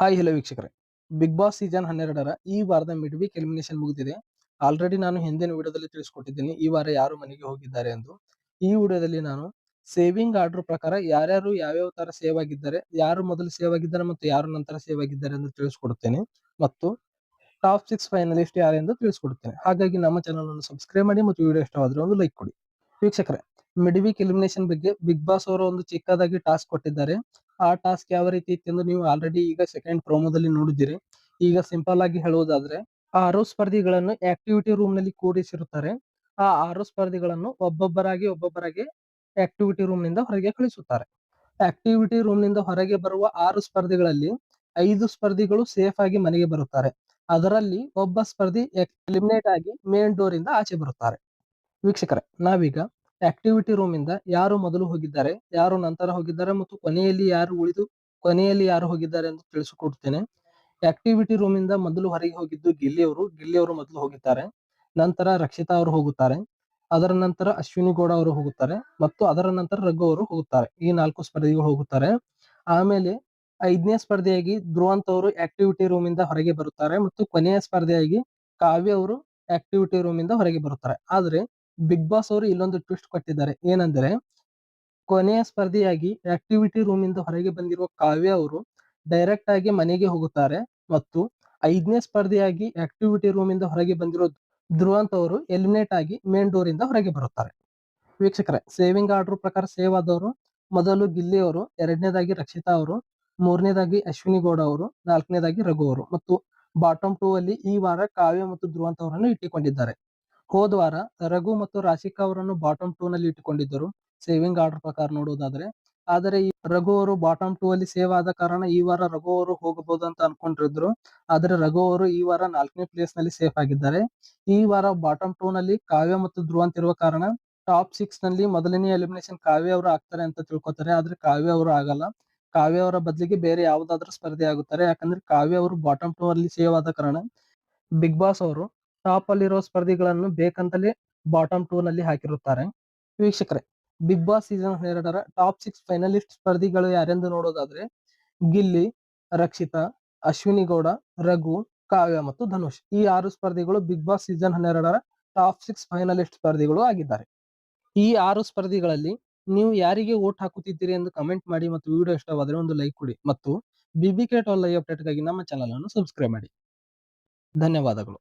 Hi hello ವೀಕ್ಷಕರೇ. Bigg Boss season ಹನ್ನೆರಡರ ಈ ವಾರದ ಮಿಡ್ ವೀಕ್ ಎಲಿಮಿನೇಷನ್ ಮುಗಿದಿದೆ. ಆಲ್ರೆಡಿ ನಾನು ಹಿಂದಿನ ವಿಡಿಯೋದಲ್ಲಿ ತಿಳಿಸ್ಕೊಟ್ಟಿದ್ದೀನಿ, ಈ ವಾರ ಯಾರು ಮನೆಗೆ ಹೋಗಿದ್ದಾರೆ ಎಂದು. ಈ ವಿಡಿಯೋದಲ್ಲಿ ನಾನು ಸೇವಿಂಗ್ ಆರ್ಡರ್ ಪ್ರಕಾರ ಯಾರ್ಯಾರು ಯಾವ್ಯಾವ ತರ ಸೇವ್ ಆಗಿದ್ದಾರೆ, ಯಾರು ಮೊದಲು ಸೇವ್ ಆಗಿದ್ದಾರೆ ಮತ್ತು ಯಾರು ನಂತರ ಸೇವ್ ಆಗಿದ್ದಾರೆ ಎಂದು ತಿಳಿಸ್ಕೊಡುತ್ತೇನೆ ಮತ್ತು ಟಾಪ್ ಸಿಕ್ಸ್ ಫೈನಲಿಸ್ಟ್ ಯಾರು ಎಂದು ತಿಳಿಸ್ಕೊಡ್ತೇನೆ. ಹಾಗಾಗಿ ನಮ್ಮ ಚಾನಲ್ ಅನ್ನು ಸಬ್ಸ್ಕ್ರೈಬ್ ಮಾಡಿ ಮತ್ತು ವಿಡಿಯೋ ಇಷ್ಟವಾದ್ರೆ ಒಂದು ಲೈಕ್ ಕೊಡಿ. ವೀಕ್ಷಕರೇ ಮಿಡ್ ವೀಕ್ ಎಲಿಮಿನೇಷನ್ ಬಗ್ಗೆ ಬಿಗ್ ಬಾಸ್ ಅವರು ಒಂದು ಚಿಕ್ಕದಾಗಿ ಟಾಸ್ಕ್ ಕೊಟ್ಟಿದ್ದಾರೆ. ಆ ಟಾಸ್ಕ್ ಯಾವ ರೀತಿ ಇತ್ತೆಂದು ನೀವು ಆಲ್ರೆಡಿ ಈಗ ಸೆಕೆಂಡ್ ಪ್ರೋಮೋದಲ್ಲಿ ನೋಡಿದ್ದೀರಿ. ಈಗ ಸಿಂಪಲ್ ಆಗಿ ಹೇಳುವುದಾದ್ರೆ ಆರು ಸ್ಪರ್ಧಿಗಳನ್ನು ಆಕ್ಟಿವಿಟಿ ರೂಮ್ನಲ್ಲಿ ಕೂಡಿಸಿರುತ್ತಾರೆ ಆ ಆರು ಸ್ಪರ್ಧಿಗಳನ್ನು ಒಬ್ಬೊಬ್ಬರಾಗಿ ಒಬ್ಬೊಬ್ಬರಾಗಿ ಆಕ್ಟಿವಿಟಿ ರೂಮ್ನಿಂದ ಹೊರಗೆ ಕಳಿಸುತ್ತಾರೆ. ಆಕ್ಟಿವಿಟಿ ರೂಮ್ನಿಂದ ಹೊರಗೆ ಬರುವ ಆರು ಸ್ಪರ್ಧಿಗಳಲ್ಲಿ ಐದು ಸ್ಪರ್ಧಿಗಳು ಸೇಫ್ ಆಗಿ ಮನೆಗೆ ಬರುತ್ತಾರೆ. ಅದರಲ್ಲಿ ಒಬ್ಬ ಸ್ಪರ್ಧಿ ಎಲಿಮಿನೇಟ್ ಆಗಿ ಮೇನ್ ಡೋರ್ ಇಂದ ಆಚೆ ಬರುತ್ತಾರೆ. ವೀಕ್ಷಕರೇ, ನಾವೀಗ ಆಕ್ಟಿವಿಟಿ ರೂಮ್ ಇಂದ ಯಾರು ಮೊದಲು ಹೋಗಿದ್ದಾರೆ, ಯಾರು ನಂತರ ಹೋಗಿದ್ದಾರೆ ಮತ್ತು ಕೊನೆಯಲ್ಲಿ ಯಾರು ಉಳಿದು, ಕೊನೆಯಲ್ಲಿ ಯಾರು ಹೋಗಿದ್ದಾರೆ ಎಂದು ತಿಳಿಸಿಕೊಡುತ್ತೇನೆ ಆಕ್ಟಿವಿಟಿ ರೂಮ್ ಇಂದ ಮೊದಲು ಹೊರಗೆ ಹೋಗಿದ್ದು ಗಿಲ್ಲಿ ಅವರು ಗಿಲ್ಲಿ ಅವರು ಮೊದಲು ಹೋಗಿದ್ದಾರೆ. ನಂತರ ರಕ್ಷಿತಾ ಅವರು ಹೋಗುತ್ತಾರೆ. ಅದರ ನಂತರ ಅಶ್ವಿನಿ ಗೌಡ ಅವರು ಹೋಗುತ್ತಾರೆ ಮತ್ತು ಅದರ ನಂತರ ರಘು ಅವರು ಹೋಗುತ್ತಾರೆ. ಈ ನಾಲ್ಕು ಸ್ಪರ್ಧಿಗಳು ಹೋಗುತ್ತಾರೆ. ಆಮೇಲೆ ಐದನೇ ಸ್ಪರ್ಧೆಯಾಗಿ ಧ್ರುವಂತ ಅವರು ಆಕ್ಟಿವಿಟಿ ರೂಮ್ ಇಂದ ಹೊರಗೆ ಬರುತ್ತಾರೆ ಮತ್ತು ಕೊನೆಯ ಸ್ಪರ್ಧೆಯಾಗಿ ಕಾವ್ಯ ಅವರು ಆಕ್ಟಿವಿಟಿ ರೂಮ್ ಇಂದ ಹೊರಗೆ ಬರುತ್ತಾರೆ. ಆದ್ರೆ ಬಿಗ್ ಬಾಸ್ ಅವರು ಇಲ್ಲೊಂದು ಟ್ವಿಸ್ಟ್ ಕೊಟ್ಟಿದ್ದಾರೆ. ಏನಂದ್ರೆ, ಕೊನೆಯ ಸ್ಪರ್ಧಿಯಾಗಿ ಆಕ್ಟಿವಿಟಿ ರೂಮ್ ಇಂದ ಹೊರಗೆ ಬಂದಿರುವ ಕಾವ್ಯ ಅವರು ಡೈರೆಕ್ಟ್ ಆಗಿ ಮನೆಗೆ ಹೋಗುತ್ತಾರೆ ಮತ್ತು ಐದನೇ ಸ್ಪರ್ಧಿಯಾಗಿ ಆಕ್ಟಿವಿಟಿ ರೂಮ್ ಇಂದ ಹೊರಗೆ ಬಂದಿರೋ ಧ್ರುವಂತ ಅವರು ಎಲಿಮಿನೇಟ್ ಆಗಿ ಮೇನ್ ಡೋರ್ ಇಂದ ಹೊರಗೆ ಬರುತ್ತಾರೆ. ವೀಕ್ಷಕರೇ, ಸೇವಿಂಗ್ ಆರ್ಡರ್ ಪ್ರಕಾರ ಸೇವ್ ಆದವರು ಮೊದಲು ಗಿಲ್ಲಿ ಅವರು, ಎರಡನೇದಾಗಿ ರಕ್ಷಿತಾ ಅವರು, ಮೂರನೇದಾಗಿ ಅಶ್ವಿನಿ ಗೌಡ ಅವರು, ನಾಲ್ಕನೇದಾಗಿ ರಘು ಅವರು ಮತ್ತು ಬಾಟಮ್ ಟೂ ಅಲ್ಲಿ ಈ ವಾರ ಕಾವ್ಯ ಮತ್ತು ಧ್ರುವಂತ ಅವರನ್ನು ಇಟ್ಟುಕೊಂಡಿದ್ದಾರೆ. ಹೋದ ವಾರ ರಘು ಮತ್ತು ರಾಶಿಕಾ ಅವರನ್ನು ಬಾಟಮ್ ಟೂ ನಲ್ಲಿ ಇಟ್ಟುಕೊಂಡಿದ್ದರು. ಸೇವಿಂಗ್ ಆರ್ಡರ್ ಪ್ರಕಾರ ನೋಡುವುದಾದ್ರೆ ಆದರೆ ಈ ರಘು ಅವರು ಬಾಟಮ್ ಟೂ ಅಲ್ಲಿ ಸೇವ್ ಆದ ಕಾರಣ ಈ ವಾರ ರಘು ಅವರು ಹೋಗಬಹುದು ಅಂತ ಅನ್ಕೊಂಡಿದ್ರು. ಆದರೆ ರಘು ಅವರು ಈ ವಾರ ನಾಲ್ಕನೇ ಪ್ಲೇಸ್ನಲ್ಲಿ ಸೇಫ್ ಆಗಿದ್ದಾರೆ. ಈ ವಾರ ಬಾಟಮ್ ಟೂ ನಲ್ಲಿ ಕಾವ್ಯ ಮತ್ತು ಧ್ರುವಂತ್ ಇರುವ ಕಾರಣ ಟಾಪ್ ಸಿಕ್ಸ್ನಲ್ಲಿ ಮೊದಲನೇ ಎಲಿಮಿನೇಷನ್ ಕಾವ್ಯ ಅವರು ಆಗ್ತಾರೆ ಅಂತ ತಿಳ್ಕೊತಾರೆ. ಆದ್ರೆ ಕಾವ್ಯ ಅವರು ಆಗಲ್ಲ. ಕಾವ್ಯ ಅವರ ಬದಲಿಗೆ ಬೇರೆ ಯಾವ್ದಾದ್ರು ಸ್ಪರ್ಧೆ ಆಗುತ್ತಾರೆ. ಯಾಕಂದ್ರೆ ಕಾವ್ಯ ಅವರು ಬಾಟಮ್ ಟೂ ಅಲ್ಲಿ ಸೇವ್ ಆದ ಕಾರಣ ಬಿಗ್ ಬಾಸ್ ಅವರು ಟಾಪ್ ಅಲ್ಲಿರೋ ಸ್ಪರ್ಧಿಗಳನ್ನು ಬೇಕಂತಲೇ ಬಾಟಮ್ ಟೂ ನಲ್ಲಿ ಹಾಕಿರುತ್ತಾರೆ. ವೀಕ್ಷಕರೇ, ಬಿಗ್ ಬಾಸ್ ಸೀಸನ್ ಹನ್ನೆರಡರ ಟಾಪ್ ಸಿಕ್ಸ್ ಫೈನಲಿಸ್ಟ್ ಸ್ಪರ್ಧಿಗಳು ಯಾರೆಂದು ನೋಡೋದಾದ್ರೆ, ಗಿಲ್ಲಿ, ರಕ್ಷಿತಾ, ಅಶ್ವಿನಿ ಗೌಡ, ರಘು, ಕಾವ್ಯ ಮತ್ತು ಧನುಷ್. ಈ ಆರು ಸ್ಪರ್ಧಿಗಳು ಬಿಗ್ ಬಾಸ್ ಸೀಸನ್ ಹನ್ನೆರಡರ ಟಾಪ್ ಸಿಕ್ಸ್ ಫೈನಲಿಸ್ಟ್ ಸ್ಪರ್ಧಿಗಳು ಆಗಿದ್ದಾರೆ. ಈ ಆರು ಸ್ಪರ್ಧಿಗಳಲ್ಲಿ ನೀವು ಯಾರಿಗೆ ವೋಟ್ ಹಾಕುತ್ತಿದ್ದೀರಿ ಎಂದು ಕಮೆಂಟ್ ಮಾಡಿ ಮತ್ತು ವಿಡಿಯೋ ಇಷ್ಟವಾದರೆ ಒಂದು ಲೈಕ್ ಕೊಡಿ ಮತ್ತು ಬಿಬಿಕೆ ಟೋಲ್ ಲೈ ಅಪ್ಡೇಟ್ಗಾಗಿ ನಮ್ಮ ಚಾನಲ್ ಅನ್ನು ಸಬ್ಸ್ಕ್ರೈಬ್ ಮಾಡಿ. ಧನ್ಯವಾದಗಳು.